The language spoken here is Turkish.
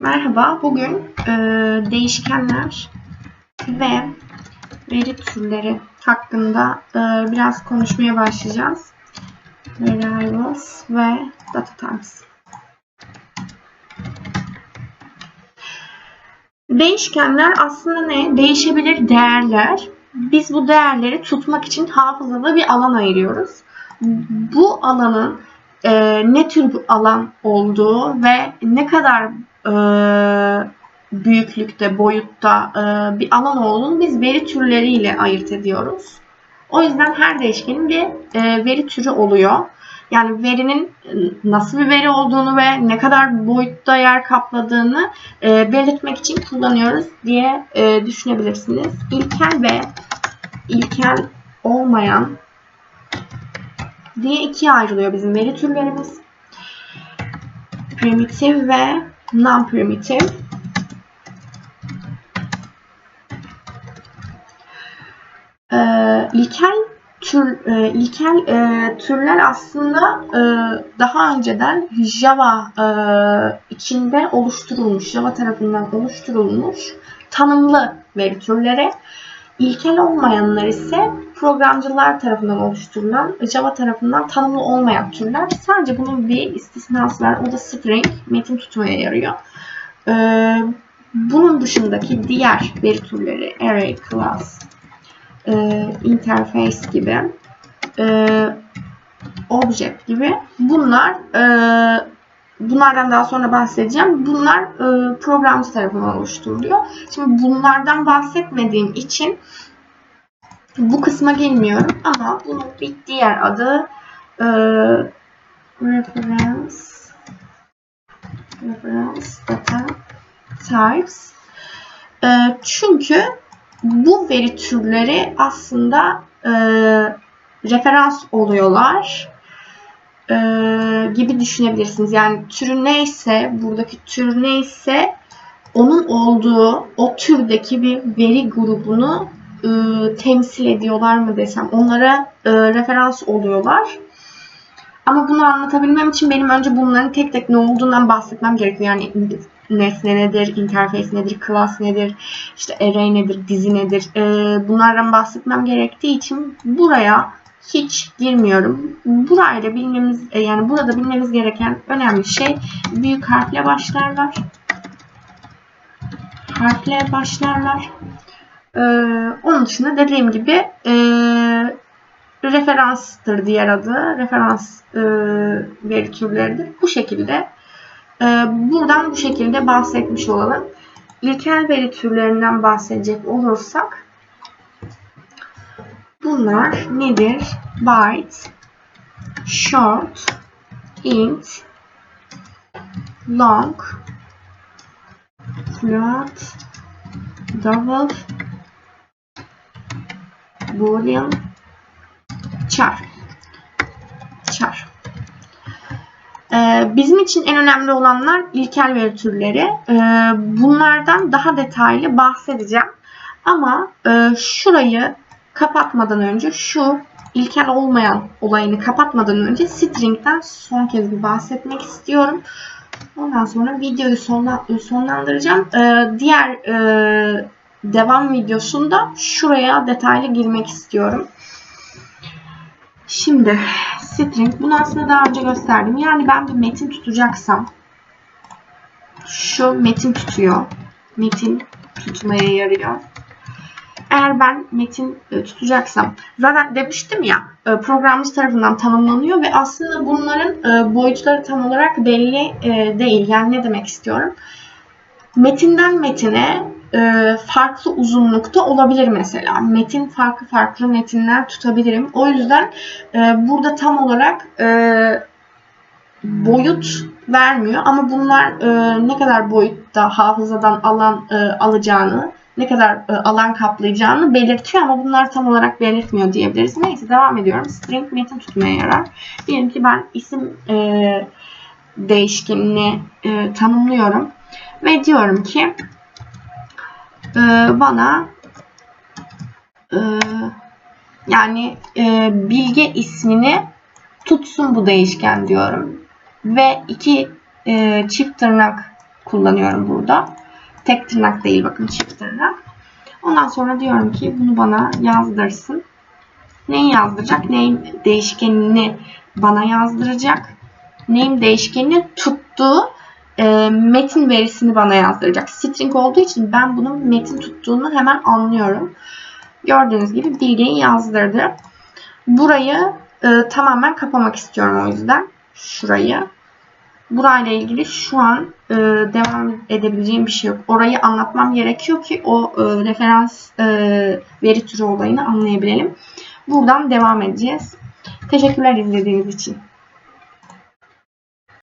Merhaba, bugün e, değişkenler ve veri türleri hakkında e, biraz konuşmaya başlayacağız. Variables ve data types. Değişkenler aslında ne? Değişebilir değerler. Biz bu değerleri tutmak için hafızada bir alan ayırıyoruz. Bu alanın e, ne tür bir alan olduğu ve ne kadar büyüklükte, boyutta e, bir alan olduğunu biz veri türleriyle ayırt ediyoruz. O yüzden her değişkenin bir e, veri türü oluyor. Yani verinin nasıl bir veri olduğunu ve ne kadar boyutta yer kapladığını e, belirtmek için kullanıyoruz diye düşünebilirsiniz. İlkel ve ilkel olmayan diye ikiye ayrılıyor bizim veri türlerimiz. Primitif ve non-primitive. Ee, ilkel tür e, ilkel e, türler aslında e, daha önceden Java e, içinde oluşturulmuş, Java tarafından oluşturulmuş tanımlı veri türleri. İlkel olmayanlar ise programcılar tarafından oluşturulan, Java tarafından tanımlı olmayan türler. Sadece bunun bir istisnası var. O da string, metin tutmaya yarıyor. Ee, bunun dışındaki diğer veri türleri, array, class, e, interface gibi, e, object gibi bunlar e, bunlardan daha sonra bahsedeceğim. Bunlar e, programcı tarafından oluşturuluyor. Şimdi bunlardan bahsetmediğim için bu kısma gelmiyorum ama bunun bir diğer adı e, reference reference data types. E, çünkü bu veri türleri aslında e, referans oluyorlar e, gibi düşünebilirsiniz. Yani türü neyse, buradaki tür neyse onun olduğu o türdeki bir veri grubunu e, temsil ediyorlar mı desem. Onlara e, referans oluyorlar. Ama bunu anlatabilmem için benim önce bunların tek tek ne olduğundan bahsetmem gerekiyor. Yani nesne nedir, interface nedir, class nedir, işte array nedir, dizi nedir. E, bunlardan bahsetmem gerektiği için buraya hiç girmiyorum. Burayla bilmemiz e, yani burada bilmemiz gereken önemli şey büyük harfle başlarlar. Harfle başlarlar. Ee, onun dışında dediğim gibi e, referanstır diğer adı. Referans e, veri türleridir. Bu şekilde e, buradan bu şekilde bahsetmiş olalım. İlkel veri türlerinden bahsedecek olursak bunlar nedir? Byte, short, int, long, float, double, boolean, char. Char. Ee, bizim için en önemli olanlar ilkel veri türleri. Ee, bunlardan daha detaylı bahsedeceğim. Ama e, şurayı kapatmadan önce şu ilkel olmayan olayını kapatmadan önce string'den son kez bir bahsetmek istiyorum. Ondan sonra videoyu sonlandıracağım. Ee, diğer e, devam videosunda şuraya detaylı girmek istiyorum. Şimdi string bunu aslında daha önce gösterdim. Yani ben bir metin tutacaksam şu metin tutuyor. Metin tutmaya yarıyor. Eğer ben metin e, tutacaksam zaten demiştim ya e, programcı tarafından tanımlanıyor ve aslında bunların e, boyutları tam olarak belli değil. Yani ne demek istiyorum? Metinden metine farklı uzunlukta olabilir mesela. Metin farklı farklı metinler tutabilirim. O yüzden burada tam olarak boyut vermiyor ama bunlar ne kadar boyutta hafızadan alan alacağını ne kadar e, alan kaplayacağını belirtiyor ama bunlar tam olarak belirtmiyor diyebiliriz. Neyse devam ediyorum. String metin tutmaya yarar. Diyelim ki ben isim e, değişkenini e, tanımlıyorum ve diyorum ki e, bana e, yani e, bilge ismini tutsun bu değişken diyorum ve iki e, çift tırnak kullanıyorum burada. Tek tırnak değil bakın çift tırnak. Ondan sonra diyorum ki bunu bana yazdırsın. Neyi yazdıracak? Neyin değişkenini bana yazdıracak. Name değişkenini tuttuğu e, metin verisini bana yazdıracak. String olduğu için ben bunun metin tuttuğunu hemen anlıyorum. Gördüğünüz gibi bilgiyi yazdırdı. Burayı e, tamamen kapamak istiyorum o yüzden. Şurayı. Burayla ilgili şu an e, devam edebileceğim bir şey yok. Orayı anlatmam gerekiyor ki o e, referans e, veri türü olayını anlayabilelim. Buradan devam edeceğiz. Teşekkürler izlediğiniz için.